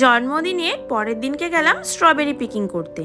জন্মদিনের পরের দিনকে গেলাম স্ট্রবেরি পিকিং করতে।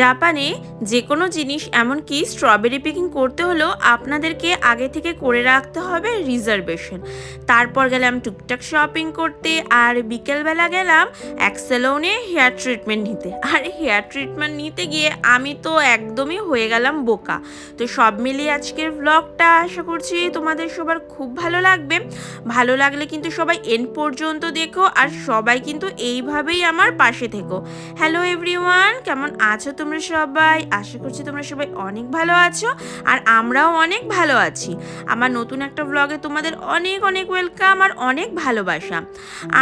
জাপানে যে কোনো জিনিস, এমনকি স্ট্রবেরি পিকিং করতে হলেও আপনাদেরকে আগে থেকে করে রাখতে হবে রিজার্ভেশন তারপর গেলাম টুকটাক শপিং করতে, আর বিকেলবেলা গেলাম অ্যাক্সেলোনে হেয়ার ট্রিটমেন্ট নিতে। আর হেয়ার ট্রিটমেন্ট নিতে গিয়ে আমি তো একদমই হয়ে গেলাম বোকা। তো সব মিলিয়ে আজকের ব্লগটা আশা করছি তোমাদের সবার খুব ভালো লাগবে। ভালো লাগলে কিন্তু সবাই এন পর্যন্ত দেখো, আর সবাই কিন্তু এইভাবেই আমার পাশে থেকো। হ্যালো এভরিওয়ান কেমন আছো তোমরা সবাই? আশা করছি তোমরা সবাই অনেক ভালো আছো আর আমরাও অনেক ভালো আছি। আমার নতুন একটা ব্লগে তোমাদের অনেক অনেক ওয়েলকাম আর অনেক ভালোবাসা।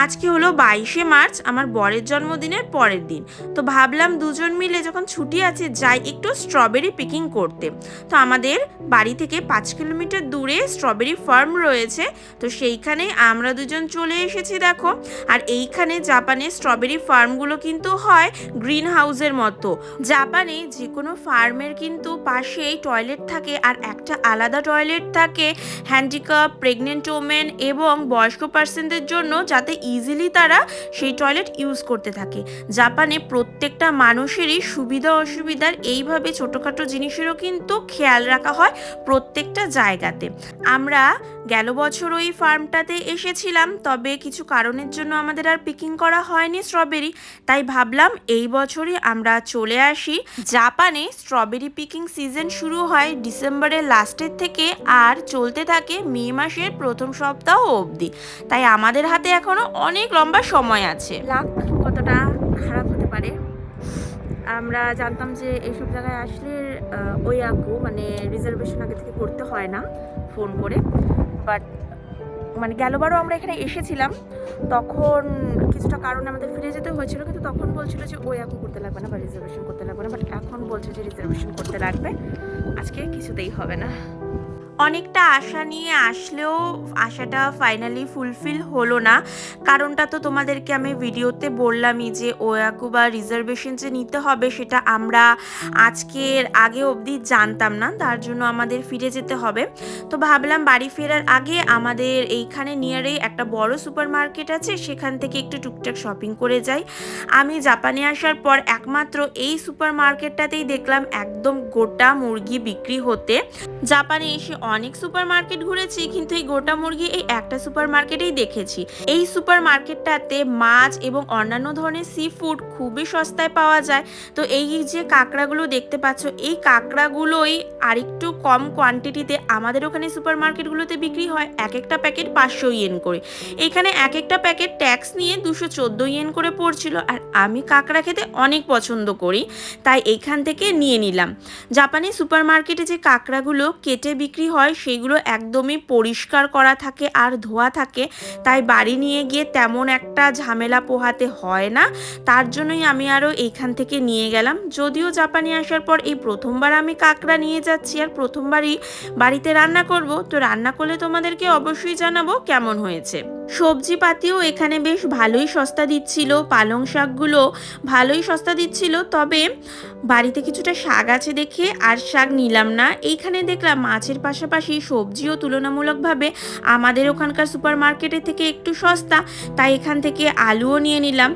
আজকে হলো বাইশে মার্চ, আমার বরের জন্মদিনের পরের দিন। তো ভাবলাম দুজন মিলে যখন ছুটি আছে, যাই একটু স্ট্রবেরি পিকিং করতে। তো আমাদের বাড়ি থেকে পাঁচ কিলোমিটার দূরে স্ট্রবেরি ফার্ম রয়েছে। তো সেইখানে আমরা দুজন চলে এসেছি, দেখো। আর এইখানে জাপানে স্ট্রবেরি ফার্মগুলো কিন্তু হয় গ্রিন হাউসের মতো। জাপানে যে কোনো ফার্মের কিন্তু পাশেই টয়লেট থাকে আর একটা আলাদা টয়লেট থাকে হ্যান্ডিক্যাপ, প্রেগনেন্ট ওমেন এবং বয়স্ক পার্সনদের জন্য যাতে ইজিলি তারা সেই টয়লেট ইউজ করতে থাকে। জাপানে প্রত্যেকটা মানুষেরই সুবিধা অসুবিধার এইভাবে ছোটোখাটো জিনিসেরও কিন্তু খেয়াল রাখা হয় প্রত্যেকটা জায়গাতে। আমরা গেল বছর ওই ফার্মটাতে এসেছিলাম, তবে কিছু কারণের জন্য আমাদের আর পিকিং করা হয়নি স্ট্রবেরি, তাই ভাবলাম এই বছরই আমরা চলে আসি। জাপানে স্ট্রবেরি পিকিং সিজন শুরু হয় ডিসেম্বরের লাস্টের থেকে আর চলতে থাকে মে মাসের প্রথম সপ্তাহ অবধি। তাই আমাদের হাতে এখনও অনেক লম্বা সময় আছে। কতটা খারাপ হতে পারে? আমরা জানতাম যে এইসব জায়গায় আসলে ওই আকু মানে রিজার্ভেশন আগে থেকে করতে হয় না ফোন করে। বাট মানে গেলবারও আমরা এখানে এসেছিলাম, তখন কিছুটা কারণে আমাদের ফিরে যেতে হয়েছিল, কিন্তু তখন বলছিল যে ওই এখন করতে লাগবে না বা রিজার্ভেশন করতে লাগবে না বাট এখন বলছে যে রিজার্ভেশন করতে লাগবে, আজকে কিছুতেই হবে না। অনেকটা আশা নিয়ে আসলেও আশাটা ফাইনালি ফুলফিল হলো না। কারণটা তো তোমাদেরকে আমি ভিডিওতে বললামই যে ওয়াকু বা রিজার্ভেশন যে নিতে হবে সেটা আমরা আজকের আগে অবধি জানতাম না, তার জন্য আমাদের ফিরে যেতে হবে। তো ভাবলাম বাড়ি ফেরার আগে আমাদের এইখানে নিয়ারেই একটা বড় সুপার মার্কেট আছে, সেখান থেকে একটু টুকটাক শপিং করে যাই। আমি জাপানে আসার পর একমাত্র এই সুপার মার্কেটটাতেই দেখলাম একদম গোটা মুরগি বিক্রি হতে। জাপানে এসে অনেক সুপার মার্কেট ঘুরেছি, কিন্তু এই গোটা মুরগি এই একটা সুপার মার্কেটেই দেখেছি। এই সুপার মার্কেটটাতে মাছ এবং অন্যান্য ধরনের সি ফুড খুবই সস্তায় পাওয়া যায়। তো এই যে কাঁকড়াগুলো দেখতে পাচ্ছ, এই কাঁকড়াগুলোই আরেকটু কম কোয়ান্টিটিতে আমাদের ওখানে সুপার মার্কেটগুলোতে বিক্রি হয় এক একটা প্যাকেট পাঁচশো ইয়েন করে। এখানে এক একটা প্যাকেট ট্যাক্স নিয়ে দুশো চোদ্দ ইয়েন করে পড়ছিল, আর আমি কাঁকড়া খেতে অনেক পছন্দ করি, তাই এইখান থেকে নিয়ে নিলাম। জাপানি সুপার মার্কেটে যে কাঁকড়াগুলো কেটে বিক্রি হয় সেগুলো একদমই পরিষ্কার করা থাকে আর ধোয়া থাকে। তাই বাড়ি নিয়ে গিয়ে তেমন একটা ঝামেলা পোহাতে হয় না। তার জন্যই আমি আরও এইখান থেকে নিয়ে গেলাম। যদিও জাপানে আসার পর এই প্রথমবার আমি কাঁকড়া নিয়ে যাচ্ছি আর প্রথমবারই বাড়িতে রান্না করব। তো রান্না করলে তোমাদেরকে অবশ্যই জানাব কেমন হয়েছে। সবজি পাতিও এখানে বেশ ভালোই সস্তা দিচ্ছিল, পালং শাকগুলো ভালোই সস্তা দিচ্ছিল, তবে বাড়িতে কিছুটা শাক আছে দেখে আর শাক নিলাম না। এইখানে দেখলাম মাছের পাশাপাশি সবজিও তুলনামূলকভাবে আমাদের ওখানকার সুপার মার্কেটের থেকে একটু সস্তা, তাই এখান থেকে আলুও নিয়ে নিলাম।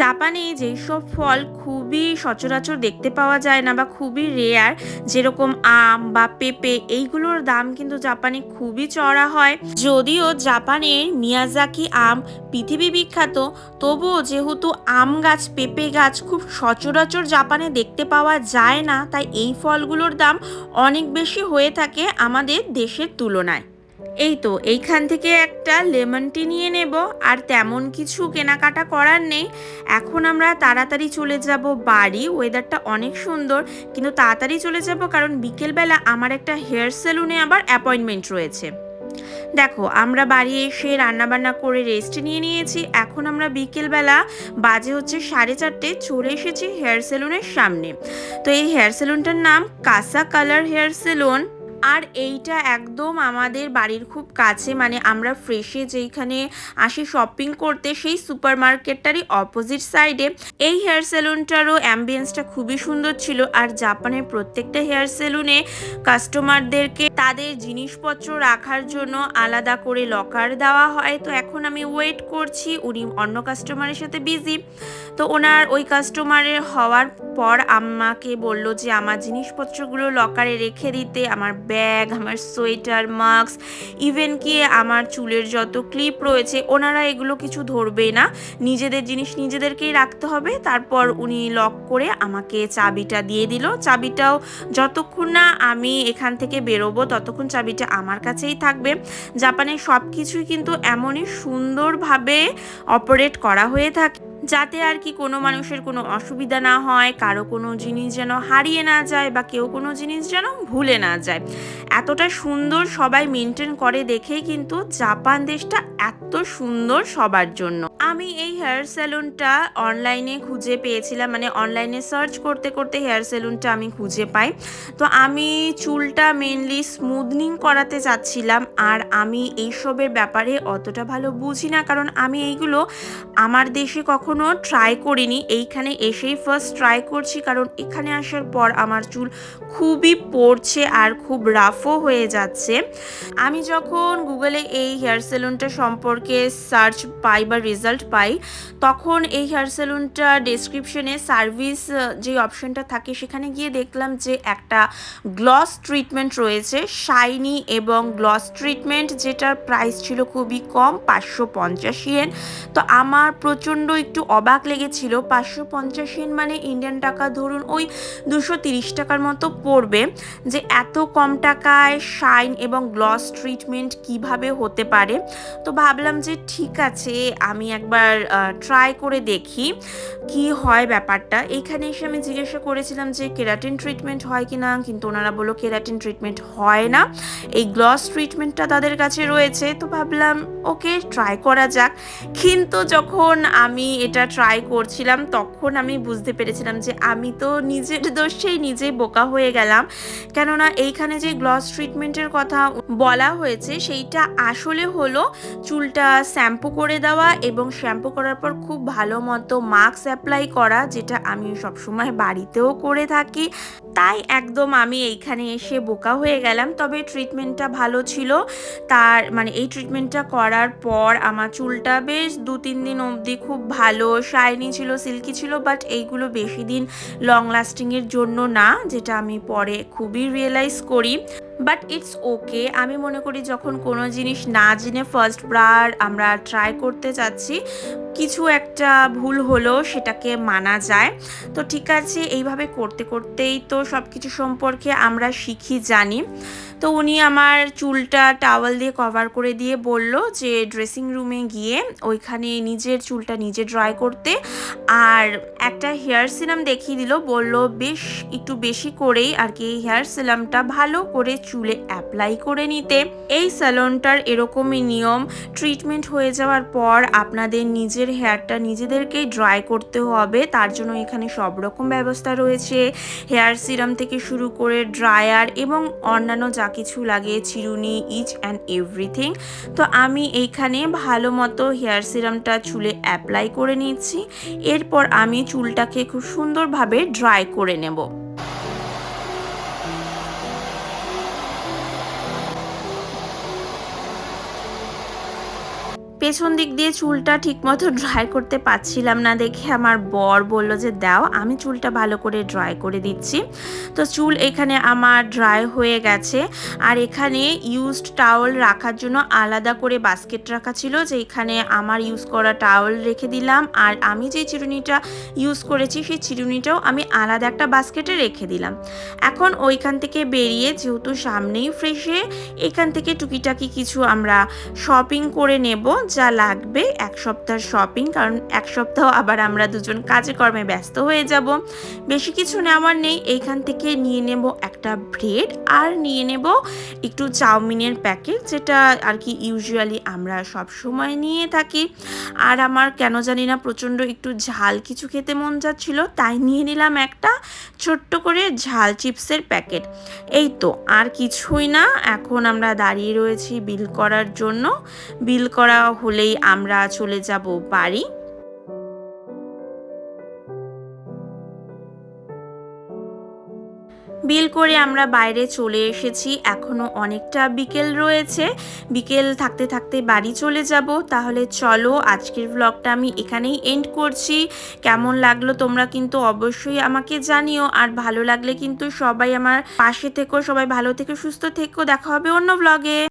জাপানে যেসব ফল খুবই সচরাচর দেখতে পাওয়া যায় না বা খুবই রেয়ার যেরকম আম বা পেঁপে, এইগুলোর দাম কিন্তু জাপানে খুবই চড়া হয়। যদিও জাপানের মিয়াজাকি আম পৃথিবী বিখ্যাত, তবুও যেহেতু আম গাছ, পেঁপে গাছ খুব সচরাচর জাপানে দেখতে পাওয়া যায় না, তাই এই ফলগুলোর দাম অনেক বেশি হয়ে থাকে আমাদের দেশের তুলনায়। এই তো, এইখান থেকে একটা লেমন টি নিয়ে নেব, আর তেমন কিছু কেনাকাটা করার নেই। এখন আমরা তাড়াতাড়ি চলে যাব বাড়ি ওয়েদারটা অনেক সুন্দর, কিন্তু তাড়াতাড়ি চলে যাব কারণ বিকেলবেলা আমার একটা হেয়ার সেলুনে আবার অ্যাপয়েন্টমেন্ট রয়েছে। দেখো, আমরা বাড়ি এসে রান্নাবান্না করে রেস্ট নিয়ে নিয়েছি, এখন আমরা বিকেলবেলা বাজে হচ্ছে সাড়ে চারটে, চলে এসেছি হেয়ার সেলুনের সামনে। তো এই হেয়ার সেলুনটার নাম কাসা কালার হেয়ার সেলুন আর এইটা একদম আমাদের বাড়ির খুব কাছে মানে আমরা ফ্রেশে যেইখানে আসি শপিং করতে, সেই সুপার মার্কেটটারই অপোজিট সাইডে এই হেয়ার সেলুনটারও অ্যাম্বিয়েন্সটা খুবই সুন্দর ছিল আর জাপানের প্রত্যেকটা হেয়ার সেলুনে কাস্টমারদেরকে তাদের জিনিসপত্র রাখার জন্য আলাদা করে লকার দেওয়া হয়। তো এখন আমি ওয়েট করছি, উনি অন্য কাস্টমারের সাথে বিজি তো ওনার ওই কাস্টমারের হওয়ার পর আমাকে বলল যে, আমার জিনিসপত্রগুলো লকারে রেখে দিতে, আমার ব্যাগ, আমার সোয়েটার, মাস্ক ইভেন কি আমার চুলের যত ক্লিপ রয়েছে, ওনারা এগুলো কিছু ধরবে না। নিজেদের জিনিস নিজেদেরকেই রাখতে হবে। তারপর উনি লক করে আমাকে চাবিটা দিয়ে দিল। চাবিটাও যতক্ষণ না আমি এখান থেকে বেরোবো, ততক্ষণ চাবিটা আমার কাছেই থাকবে। জাপানের সব কিছুই কিন্তু এমনই সুন্দরভাবে অপারেট করা হয়ে থাকে। যাতে আর কি কোনো মানুষের কোনো অসুবিধা না হয়, কারও কোনো জিনিস যেন হারিয়ে না যায় বা কেউ কোনো জিনিস যেন ভুলে না যায়। এতটা সুন্দর সবাই মেনটেন করে দেখেই কিন্তু জাপান দেশটা এত সুন্দর সবার জন্য। আমি এই হেয়ার স্যালুনটা অনলাইনে খুঁজে পেয়েছিলাম মানে অনলাইনে সার্চ করতে করতে হেয়ার স্যালুনটা আমি খুঁজে পাই। তো আমি চুলটা মেনলি স্মুথনিং করাতে চাচ্ছিলাম, আর আমি এইসবের ব্যাপারে অতটা ভালো বুঝি না, কারণ আমি এইগুলো আমার দেশে কখনো ট্রাই করিনি। এইখানে এসেই ফার্স্ট ট্রাই করছি, কারণ এখানে আসার পর আমার চুল খুবই পড়ছে আর খুব রাফও হয়ে যাচ্ছে। আমি যখন গুগলে এই হেয়ার সেলুনটা সম্পর্কে সার্চ পাই বা রেজাল্ট পাই, তখন এই হেয়ার সেলুনটা ডেসক্রিপশনে সার্ভিস যে অপশনটা থাকে, সেখানে গিয়ে দেখলাম যে একটা গ্লস ট্রিটমেন্ট রয়েছে শাইনি এবং গ্লস ট্রিটমেন্ট যেটার প্রাইস ছিল খুবই কম, পাঁচশো পঞ্চাশ ইয়েন তো আমার প্রচণ্ড একটু অবাক লেগেছিল। পাঁচশো পঞ্চাশ ইয়েন মানে ইন্ডিয়ান টাকা ধরুন ওই দুশো তিরিশ টাকার মতো পড়বে যে এত কম টাকায় শাইন এবং গ্লস ট্রিটমেন্ট কীভাবে হতে পারে? তো ভাবলাম যে ঠিক আছে, আমি একবার ট্রাই করে দেখি কি হয় ব্যাপারটা। এইখানে এসে আমি জিজ্ঞাসা করেছিলাম যে কেরাটিন ট্রিটমেন্ট হয় কি না? কিন্তু ওনারা বলল কেরাটিন ট্রিটমেন্ট হয় না। এই গ্লস ট্রিটমেন্টটা তাদের কাছে রয়েছে। তো ভাবলাম, ওকে ট্রাই করা যাক। কিন্তু যখন আমি এটা ট্রাই করছিলাম, তখন আমি বুঝতে পেরেছিলাম যে আমি তো নিজের দোষেই নিজেই বোকা হয়ে গেলাম। কেননা এইখানে যে গ্লস ট্রিটমেন্টের কথা বলা হয়েছে, সেইটা আসলে হলো চুলটা শ্যাম্পু করে দেওয়া এবং শ্যাম্পু করার পর খুব ভালো মতো মাস্ক অ্যাপ্লাই করা, যেটা আমি সবসময় বাড়িতেও করে থাকি। তাই একদম আমি এইখানে এসে বোকা হয়ে গেলাম। তবে ট্রিটমেন্টটা ভালো ছিল। তার মানে এই ট্রিটমেন্টটা করার পর আমার চুলটা বেশ দু তিন দিন অবধি খুব ভালো শাইনি ছিল, সিল্কি ছিল বাট এইগুলো বেশি দিন লং লাস্টিংয়ের জন্য না, যেটা আমি পরে খুবই রিয়েলাইজ করি। বাট ইটস ওকে আমি মনে করি যখন কোনো জিনিস না জেনে ফার্স্ট বার আমরা ট্রাই করতে চাচ্ছি কিছু একটা ভুল হলো সেটাকে মানা যায়। তো ঠিক আছে, এইভাবে করতে করতেই তো সব কিছু সম্পর্কে আমরা শিখি, জানি। তো উনি আমার চুলটা টাওয়াল দিয়ে কভার করে দিয়ে বলল যে ড্রেসিং রুমে গিয়ে ওইখানে নিজের চুলটা নিজে ড্রাই করতে। আর একটা হেয়ার সিরাম দেখিয়ে দিল, বলল, বেশ, একটু বেশি করেই আর কি হেয়ার সিরামটা ভালো করে চুলে অ্যাপ্লাই করে নিতে। এই স্যালনটার এরকমই নিয়ম। ট্রিটমেন্ট হয়ে যাওয়ার পর আপনাদের নিজের হেয়ারটা নিজেদেরকেই ড্রাই করতে হবে। তার জন্য এখানে সব রকম ব্যবস্থা রয়েছে। হেয়ার সিরাম থেকে শুরু করে ড্রায়ার এবং অন্যান্য যা কিছু লাগে, চিরুনি ইচ অ্যান্ড এভরিথিং তো আমি এইখানে ভালো মতো হেয়ার সিরামটা চুলে অ্যাপ্লাই করে নিচ্ছি। এরপর আমি চুলটাকে খুব সুন্দরভাবে ড্রাই করে নেব। পেছন দিক দিয়ে চুলটা ঠিকমতো ড্রাই করতে পারছিলাম না দেখে আমার বর বলল যে, দাও, আমি চুলটা ভালো করে ড্রাই করে দিচ্ছি। তো চুল এখানে আমার ড্রাই হয়ে গেছে। আর এখানে ইউজড টাওয়েল রাখার জন্য আলাদা করে বাস্কেট রাখা ছিল যে এখানে আমার ইউজ করা টাওয়েল রেখে দিলাম। আর আমি যে চিরুনিটা ইউজ করেছি, সেই চিরুনিটাও আমি আলাদা একটা বাস্কেটে রেখে দিলাম। এখন ওইখান থেকে বেরিয়ে যেহেতু সামনেই ফ্রেশে এখান থেকে টুকিটাকি কিছু আমরা শপিং করে নেব। যা লাগবে এক সপ্তাহ শপিং কারণ এক সপ্তাহ আবার আমরা দুজন কাজে কর্মে ব্যস্ত হয়ে যাব। বেশি কিছু নেওয়ার নেই, এইখান থেকে নিয়ে নেব একটা ব্রেড আর নিয়ে নেব একটু চাউমিনের প্যাকেট যেটা আর কি ইউজুয়ালি আমরা সব সময় নিয়ে থাকি। আর আমার কেন জানি না প্রচণ্ড একটু ঝাল কিছু খেতে মন যাচ্ছিল, তাই নিয়ে নিলাম একটা ছোট্ট করে ঝাল চিপসের প্যাকেট এই তো, আর কিছুই না, এখন আমরা দাঁড়িয়ে রয়েছি বিল করার জন্য। বিল করা হলেই আমরা চলে যাব বাড়ি। বিল করে আমরা বাইরে চলে এসেছি, এখনও অনেকটা বিকেল রয়েছে। বিকেল থাকতে থাকতে বাড়ি চলে যাব। তাহলে চলো, আজকের ব্লগটা আমি এখানেই এন্ড করছি। কেমন লাগল তোমরা কিন্তু অবশ্যই আমাকে জানিও। আর ভালো লাগলে কিন্তু সবাই আমার পাশে থেকো, সবাই ভালো থেকে, সুস্থ থেকো। দেখা হবে অন্য ব্লগে